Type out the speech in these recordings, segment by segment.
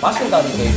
마신다니까 이게.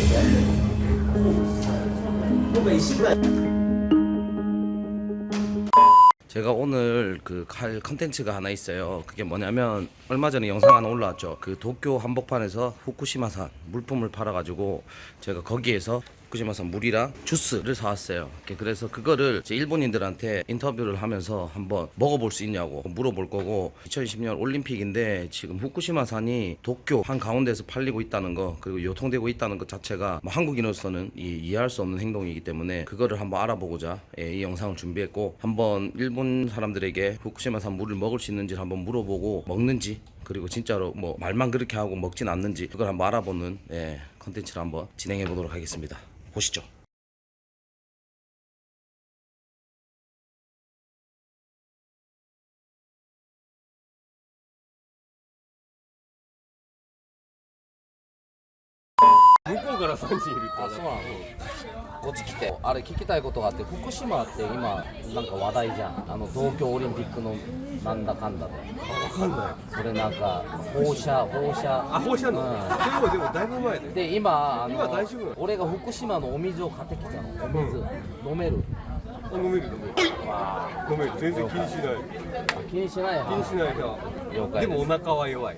제가 오늘 그할 컨텐츠가 하나 있어요. 그게 뭐냐면 얼마 전에 영상 하나 올라왔죠. 그 도쿄 한복판에서 후쿠시마산 물품을 팔아가지고 제가 거기에서 후쿠시마산 물이랑 주스를 사왔어요. 그래서 그거를 이제 일본인들한테 인터뷰를 하면서 한번 먹어볼 수 있냐고 물어볼 거고 2020년 올림픽인데 지금 후쿠시마산이 도쿄 한 가운데서 팔리고 있다는 거 그리고 유통되고 있다는 것 자체가 뭐 한국인으로서는 이, 이해할 수 없는 행동이기 때문에 그거를 한번 알아보고자 예, 이 영상을 준비했고 한번 일본 사람들에게 후쿠시마산 물을 먹을 수 있는지 한번 물어보고 먹는지 그리고 진짜로 뭐 말만 그렇게 하고 먹진 않는지 그걸 한번 알아보는 예, 컨텐츠를 한번 진행해 보도록 하겠습니다. 보시죠. あ、とそうなの？こっち来て。あれ聞きたいことがあって福島って今なんか話題じゃん。あの東京オリンピックのなんだかんだで。分かんない。それなんか放射放射。あ放射能、うん。でもでもだいぶ前で。で今あの今大丈夫なの？俺が福島のお水を買ってきたの。お水、飲める。あ飲める飲める。飲める。全然気にしない。気にしない気にしないよ了解でもお腹は弱い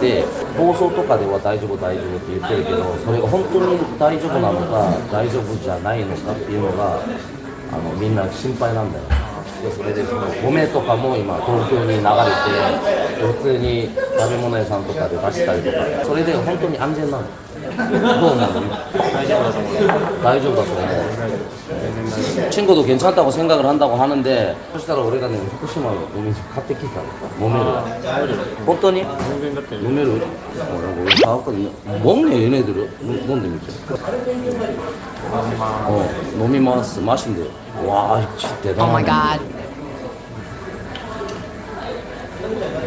で放送とかでは大丈夫大丈夫って言ってるけどそれが本当に大丈夫なのか大丈夫じゃないのかっていうのがあのみんな心配なんだよ。でそれでその米とかも今東京に流れて普通に食べ物屋さんとかで出したりとかそれで本当に安全なの。 나이 좀 봤어. 친구도 괜찮다고 생각을 한다고 하는데 후쿠시마를 오래가는 후쿠시마 몸이 가뜩히다 몸매를. 뽑더니? 몸매를 뭐라고 다 왔거든요. 먹네 얘네들은. 뭔데 믿지 어 몸이 맛 맛인데. 와 진짜 대단하네. Oh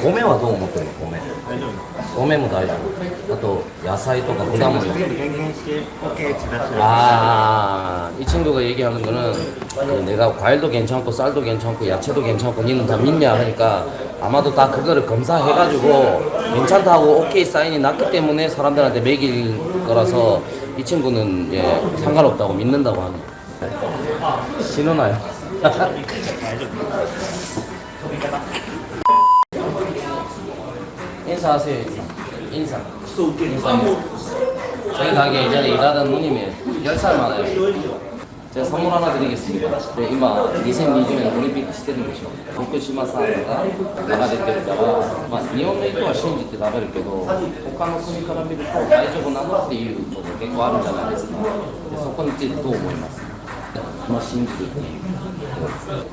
고메와どう思ってるの고메. 大丈夫。 고메も大丈夫. 아 또 야사이 とか果物. 全部厳選して OK って出してる。 아, 이 친구가 얘기하는 거는 그 내가 과일도 괜찮고 쌀도 괜찮고 야채도 괜찮고 니는 다 믿냐 하니까 아마도 다 그거를 검사해가지고 괜찮다고 오케이 사인이 났기 때문에 사람들한테 먹일 거라서 이 친구는 예, 상관없다고 믿는다고 합니다. 신호나요? 인사하세요 인사. 인사. 인사. 저희 가게 예전에 일하던 누님이 10살 많아요. 제가 선물 하나 드리겠습니다. 네,今、2020年オリンピックしてるんでしょ。福島さんが流れてるから、まあ、日本の人は信じて食べるけど、他の国から見ると大丈夫なのっていうことが結構あるじゃないですか。でそこについてどう思いますまあ、信じるっていう。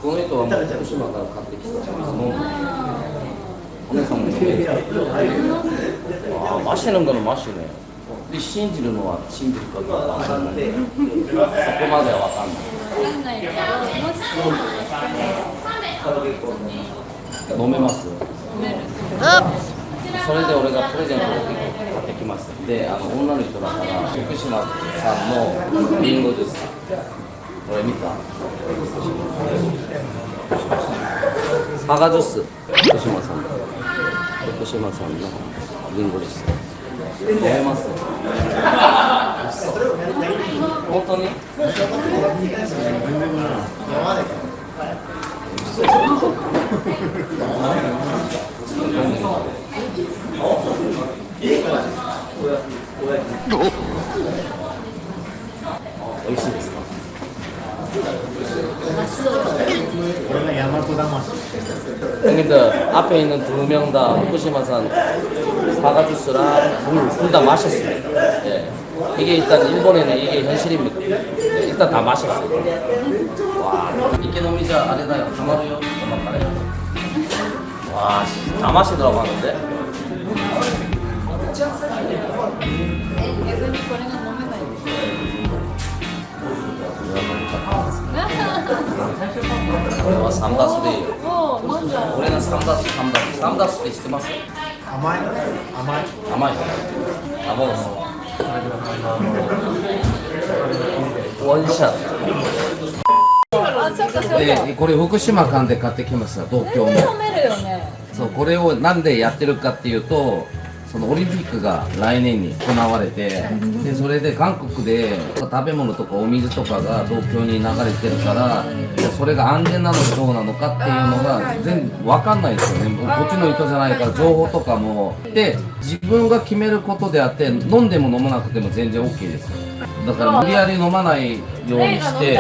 この人はもう福島から買ってきたそのお姉さんも飲めるああ、マシ飲んだの 神様のああマシね。で、信じるのは信じるかどうかわかんない。そこまではわかんない。飲めます？飲めるそれで俺がプレゼントを買ってきます。で、あの女の人だから、福島さんのリンゴジュース。これ見た？サガジュース。福島さんの。福島さんのリンゴジュース。飲めます本当に美味しいですか？ 원래 야마토다마. 근데 앞에 있는 두 명 다 후쿠시마산 사과주스랑 물, 둘 다 마셨습니다. 예. 이게 일단 일본에는 이게 현실입니다. 예, 일단 다 마셨어요. 와, 이케노미자 아레나야 가마루요? 엄마 말해. 와, 다 마시더라고 하는데? 야, 俺はサンダスでいいよ俺のサンダスサンダスサンダスって知ってます？甘い甘い。甘い。甘い。甘い。甘い。甘い。でこれ福島間で買ってきました東京も、そうこれをなんでやってるかってい。うとそのオリンピックが来年に行われてでそれで韓国で食べ物とかお水とかが東京に流れてるからそれが安全なのかどうなのかっていうのが全然わかんないですよね。こっちの人じゃないから情報とかも。で自分が決めることであって飲んでも飲まなくても全然 OK です。よだから無理やり飲まないようにして。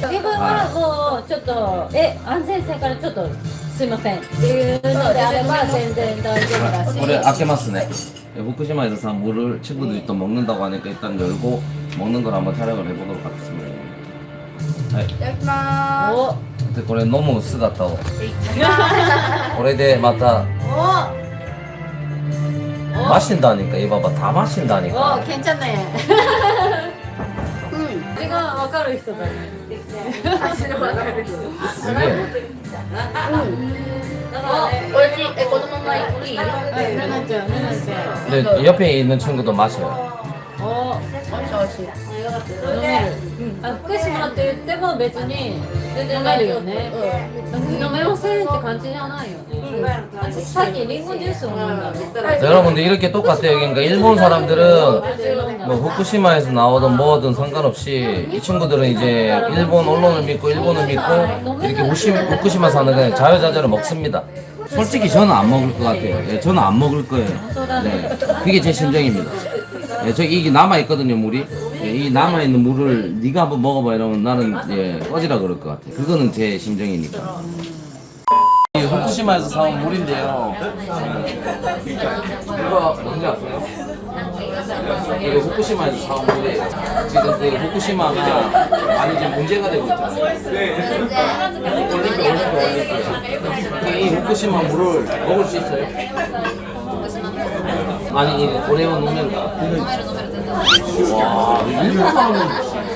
自分はもうちょっとえ安全性からちょっとすいませんっていうのであれば全然大丈夫だし。 これ開けますね福島에서 산 물을 친구들이 또 먹는다고 하니까 일단 열고 먹는 걸 한번 촬영을 해보도록 하겠습니다 네. いただきまお。 근데 これ飲む姿をこれでまた 마신다니까 이 봐봐 다 마신다니까 お、けんちゃんね。味が わかる人だね。すげえだからねす。おいしい。え、このままいいはい、ルナちゃん、ルナちゃん。 근데 옆에 있는 친구도 마셔요 お、おいしい おいしい。飲める。あ、福島って言っても別に全然飲めるよね。飲めませんって感じじゃないよね。私さっきリンゴジュースを飲んだの。 자, 여러분들 이렇게 똑같아요 그러니까 일본 사람들은 뭐 후쿠시마에서 나오든 뭐든 상관없이 이 친구들은 이제 일본 언론을 믿고 일본을 믿고 이렇게 후시, 후쿠시마 사는 그냥 자유자재로 먹습니다. 솔직히 저는 안 먹을 것 같아요. 예, 저는 안 먹을 거예요. 네, 그게 제 심정입니다. 예, 저 이게 남아 있거든요 물이. 예, 이 남아 있는 물을 네가 한번 먹어봐 이러면 나는 예, 꺼지라 그럴 것 같아. 그거는 제 심정이니까. 이 후쿠시마에서 사온 물인데요. 이거 뭔지 아세요? 이거 후쿠시마에서 사온 물이에요. 지금 그 후쿠시마가 많이 지금 문제가 되고 있잖아요. 올림픽, 올림픽, 올림픽. 이 후쿠시마 물을 먹을 수 있어요? 아니, 이 고래원 노면가. 와, 일본 사람은,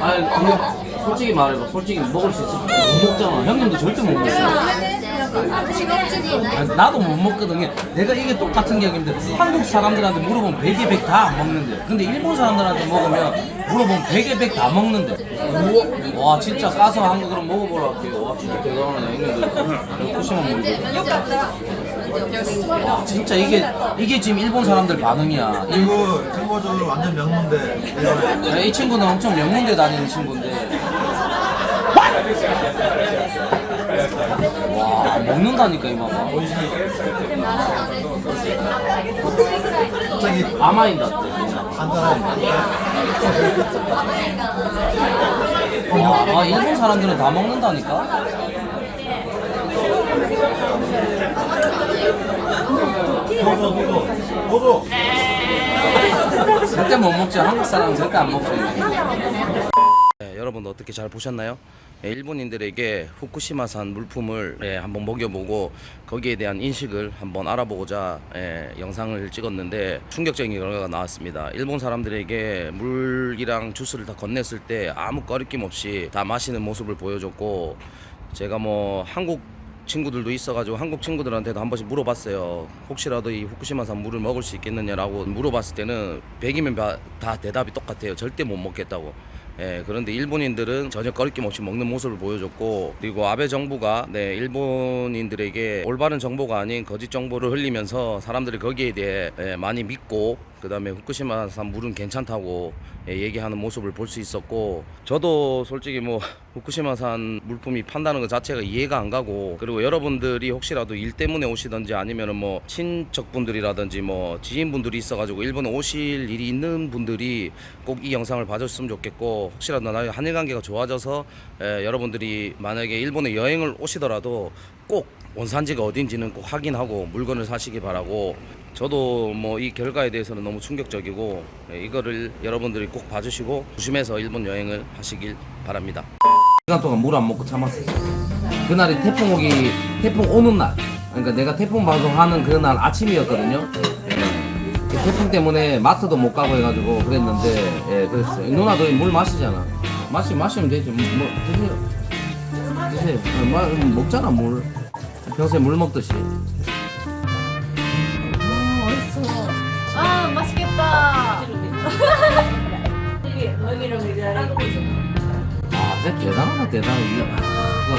아니, 그냥 솔직히 말해봐. 솔직히 먹을 수 있어. 못 먹잖아. 형님도 절대 못 먹어. 아니, 나도 못 먹거든요. 내가 이게 똑같은 격인데 한국 사람들한테 물어보면 100에 100 다 안 먹는데 근데 일본 사람들한테 먹으면 물어보면 100에 100 다 먹는데 우와, 와 진짜 까서 한거 그럼 먹어보라 할게요. 와 진짜 대단하네 형님들. 후시마 물고. 와 진짜 이게 이게 지금 일본 사람들 반응이야. 일- 이거 참고적으로 완전 명문대 야, 이 친구는 엄청 명문대 다니는 친구인데. 와 먹는다니까 이 마마. 갑자기 아마인다. 와, 아 일본 사람들은 다 먹는다니까. 도도 절대 못 먹죠. 한국 사람은 절대 안 먹죠. 네, 여러분 어떻게 잘 보셨나요? 네, 일본인들에게 후쿠시마산 물품을 예, 한번 먹여보고 거기에 대한 인식을 한번 알아보고자 예, 영상을 찍었는데 충격적인 결과가 나왔습니다. 일본 사람들에게 물이랑 주스를 다 건넸을 때 아무 꺼리낌 없이 다 마시는 모습을 보여줬고 제가 뭐 한국 친구들도 있어가지고 한국 친구들한테도 한 번씩 물어봤어요. 혹시라도 이 후쿠시마산 물을 먹을 수 있겠느냐라고 물어봤을 때는 100이면 다, 다 대답이 똑같아요. 절대 못 먹겠다고. 예, 그런데 일본인들은 전혀 꺼리낌 없이 먹는 모습을 보여줬고 그리고 아베 정부가 네, 일본인들에게 올바른 정보가 아닌 거짓 정보를 흘리면서 사람들이 거기에 대해 예, 많이 믿고 그 다음에 후쿠시마산 물은 괜찮다고 예, 얘기하는 모습을 볼 수 있었고 저도 솔직히 뭐 후쿠시마산 물품이 판다는 것 자체가 이해가 안 가고 그리고 여러분들이 혹시라도 일 때문에 오시든지 아니면은 뭐 친척분들이라든지 뭐 지인분들이 있어가지고 일본에 오실 일이 있는 분들이 꼭 이 영상을 봐줬으면 좋겠고 혹시라도 나중에 한일 관계가 좋아져서 예, 여러분들이 만약에 일본에 여행을 오시더라도 꼭 원산지가 어딘지는 꼭 확인하고 물건을 사시기 바라고 저도 뭐 이 결과에 대해서는 너무 충격적이고 예, 이거를 여러분들이 꼭 봐주시고 조심해서 일본 여행을 하시길 바랍니다. 시간 동안 물 안 먹고 참았어. 그날이 태풍 오기 태풍 오는 날. 그러니까 내가 태풍 방송하는 그날 아침이었거든요. 예. 그 태풍 때문에 마트도 못 가고 해가지고 그랬는데 예 그랬어요. 누나도 물 마시잖아. 마시 마시면 되지. 뭐, 뭐 드세요. 드세요. 어, 마, 먹잖아 물. 평소에 물 먹듯이. 맛있겠다. 아, 진짜 대단하다, 대단해. 이거. 그거.